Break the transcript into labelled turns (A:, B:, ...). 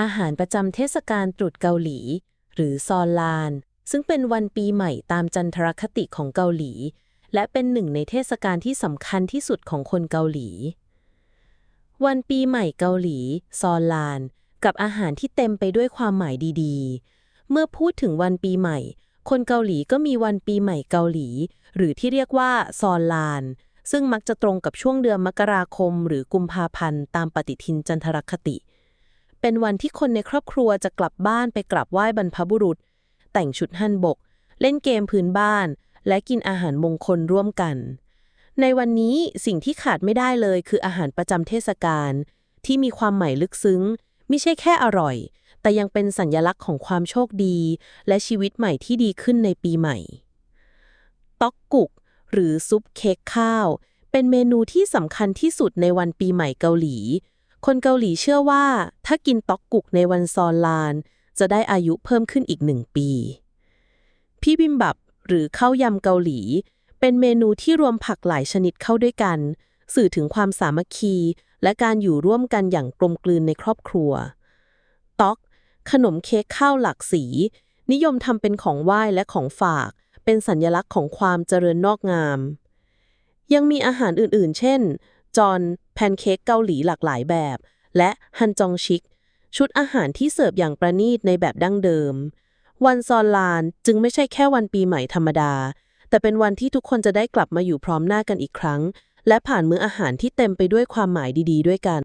A: อาหารประจำเทศกาลตรุษเกาหลี หรือซอนลาน ซึ่งเป็นวันปีใหม่ตามจันทรคติของเกาหลี และเป็นหนึ่งในเทศกาลที่สำคัญที่สุดของคนเกาหลี วันปีใหม่เกาหลี ซอนลาน กับอาหารที่เต็มไปด้วยความหมายดีๆ เมื่อพูดถึงวันปีใหม่ คนเกาหลีก็มีวันปีใหม่เกาหลี หรือที่เรียกว่าซอนลาน ซึ่งมักจะตรงกับช่วงเดือนมกราคม หรือกุมภาพันธ์ตามปฏิทินจันทรคติ เป็นวันที่คนในครอบครัวจะกลับบ้านไปกราบไหว้บรรพบุรุษ แต่งชุดฮันบก เล่นเกมพื้นบ้าน และกินอาหารมงคลร่วมกัน ในวันนี้สิ่งที่ขาดไม่ได้เลยคืออาหารประจำเทศกาลที่มีความหมายลึกซึ้ง ไม่ใช่แค่อร่อย แต่ยังเป็นสัญลักษณ์ของความโชคดี และชีวิตใหม่ที่ดีขึ้นในปีใหม่ ต๊อกกุก หรือซุปเค้กข้าว เป็นเมนูที่สำคัญที่สุดในวันปีใหม่เกาหลี คนเกาหลีเชื่อว่า ถ้ากินต๊อกกุกในวันซอนลาน จะได้อายุเพิ่มขึ้นอีกหนึ่งปี พี่บิมบับหรือข้าวยำเกาหลี เป็นเมนูที่รวมผักหลายชนิดเข้าด้วยกัน สื่อถึงความสามัคคี และการอยู่ร่วมกันอย่างกลมกลืนในครอบครัว ต๊อก ขนมเค้กข้าวหลากสี นิยมทำเป็นของไหว้และของฝาก เป็นสัญลักษณ์ของความเจริญนอกงาม ยังมีอาหารอื่นๆ เช่น จอนแพนเค้กเกาหลีหลากหลายแบบ และฮันจองชิก ชุดอาหารที่เสิร์ฟอย่างประณีตในแบบดั้งเดิม วันซอนลานจึงไม่ใช่แค่วันปีใหม่ธรรมดา แต่เป็นวันที่ทุกคนจะได้กลับมาอยู่พร้อมหน้ากันอีกครั้ง และผ่านมื้ออาหารที่เต็มไปด้วยความหมายดี ๆ ด้วยกัน